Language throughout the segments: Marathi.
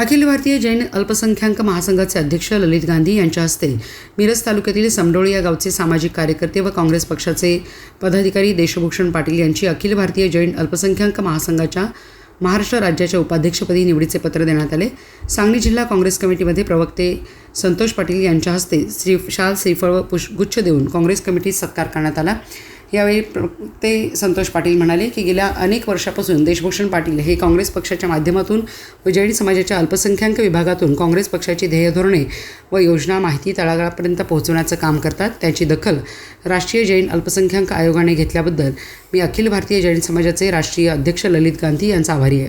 अखिल भारतीय जैन अल्पसंख्याक महासंघाचे अध्यक्ष ललित गांधी यांच्या हस्ते मिरज तालुक्यातील समडोळी या गावचे सामाजिक कार्यकर्ते व काँग्रेस पक्षाचे पदाधिकारी देशभूषण पाटील यांची अखिल भारतीय जैन अल्पसंख्याक महासंघाच्या महाराष्ट्र राज्याच्या उपाध्यक्षपदी निवडीचे पत्र देण्यात आले. सांगली जिल्हा काँग्रेस कमिटीमध्ये प्रवक्ते संतोष पाटील यांच्या हस्ते श्री शाल श्रीफळ व पुष्पगुच्छ देऊन काँग्रेस कमिटीत सत्कार करण्यात आला. यावेळी ते संतोष पाटील म्हणाले की गेल्या अनेक वर्षापासून देशभूषण पाटील हे काँग्रेस पक्षाच्या माध्यमातून व जैन समाजाच्या अल्पसंख्याक विभागातून काँग्रेस पक्षाची ध्येयधोरणे व योजना माहिती तळागाळापर्यंत पोहोचवण्याचं काम करतात. त्याची दखल राष्ट्रीय जैन अल्पसंख्याक आयोगाने घेतल्याबद्दल मी अखिल भारतीय जैन समाजाचे राष्ट्रीय अध्यक्ष ललित गांधी यांचा आभारी आहे.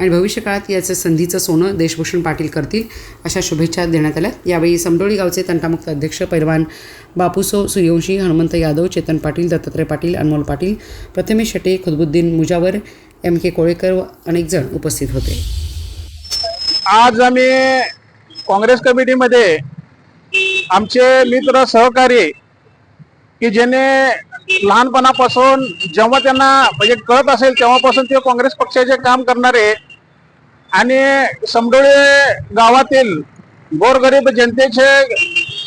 आणि भविष्यकाळात याचं संधीचं सोनं देशभूषण पाटील करतील अशा शुभेच्छा देण्यात आल्या. यावेळी समडोळी गावचे तंटामुक्त अध्यक्ष पैलवान बापूसो सूर्यवंशी हनुमंत यादव चेतन पाटील दत्तात्रय पाटील अनमोल पाटील प्रथमेश शेटे खुदबुद्दीन मुजावर एम के कोळेकर व अनेक जण उपस्थित होते. आज आम्ही काँग्रेस कमिटीमध्ये आमचे मित्र सहकारी की ज्याने लहानपणापासून जेव्हा त्यांना म्हणजे कळत असेल तेव्हापासून ते काँग्रेस पक्षाचे काम करणारे. आणि समडोळे गावातील गोरगरीब जनतेचे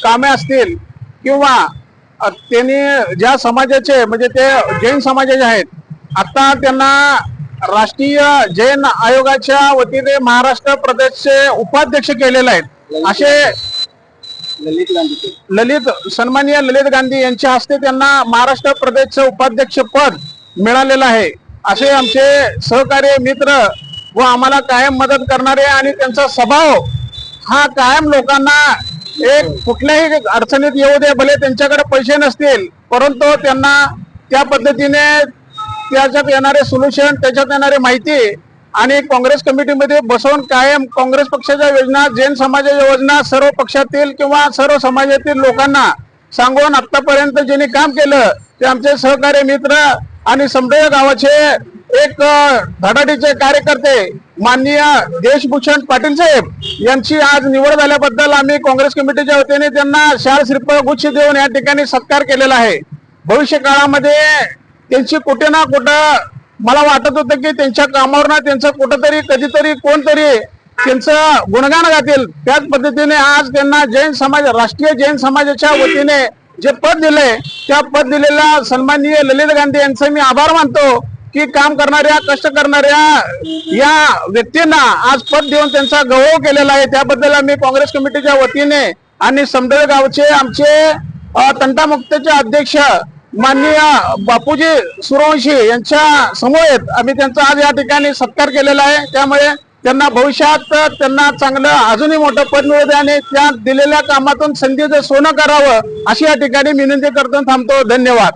कामे असतील किंवा त्यांनी ज्या समाजाचे म्हणजे ते जैन समाजाचे आहेत आता त्यांना राष्ट्रीय जैन आयोगाच्या वतीने महाराष्ट्र प्रदेशचे उपाध्यक्ष केलेले आहेत. असे ललित ललित सन्माननीय ललित गांधी यांच्या हस्ते त्यांना महाराष्ट्र प्रदेशचं उपाध्यक्ष पद मिळालेलं आहे. असे आमचे सहकारी मित्र व आम्हाला कायम मदत करणारे आणि त्यांचा स्वभाव हा कायम लोकांना एक कुठल्याही अडचणीत येऊ दे भले त्यांच्याकडे पैसे नसतील परंतु त्यांना त्या पद्धतीने त्याच्यात येणारे सोल्युशन त्याच्यात येणारी माहिती आणि काँग्रेस कमिटीमध्ये बसवून कायम काँग्रेस पक्षाच्या योजना जैन समाजाच्या योजना सर्व पक्षातील किंवा सर्व समाजातील लोकांना सांगून आतापर्यंत ज्यांनी काम केलं ते आमचे सहकारी मित्र आणि समडोया गावाचे एक धडाडीचे कार्यकर्ते माननीय देशभूषण पाटील साहेब यांची आज निवड झाल्याबद्दल आम्ही काँग्रेस कमिटीच्या वतीने त्यांना शाल श्रीफळ गुच्छ देऊन या ठिकाणी सत्कार केलेला आहे. भविष्य काळामध्ये त्यांची कुठे ना कुठं मला वाटत होतं की त्यांच्या कामावर ना त्यांचं कुठंतरी कधीतरी कोणतरी त्यांचं गुणगान गातील. त्याच पद्धतीने आज त्यांना जैन समाज राष्ट्रीय जैन समाजाच्या वतीने जे पद दिले त्या पद दिलेल्या सन्माननीय ललित गांधी यांचे मी आभार मानतो की काम करणाऱ्या कष्ट करणाऱ्या या व्यक्तींना आज पद देऊन त्यांचा गौरव केलेला आहे. त्याबद्दल आम्ही काँग्रेस कमिटीच्या वतीने आणि समडळ गावचे आमचे तंटामुक्तचे अध्यक्ष माननीय बापूजी सूर्यवंशी यांच्या समवेत आम्ही त्यांचा आज या ठिकाणी सत्कार केलेला आहे. त्यामुळे त्यांना भविष्यात त्यांना चांगलं अजूनही मोठं पद मिळू दे आणि त्या दिलेल्या कामातून संधीचं सोनं करावं अशी या ठिकाणी विनंती करतो थांबतो. धन्यवाद.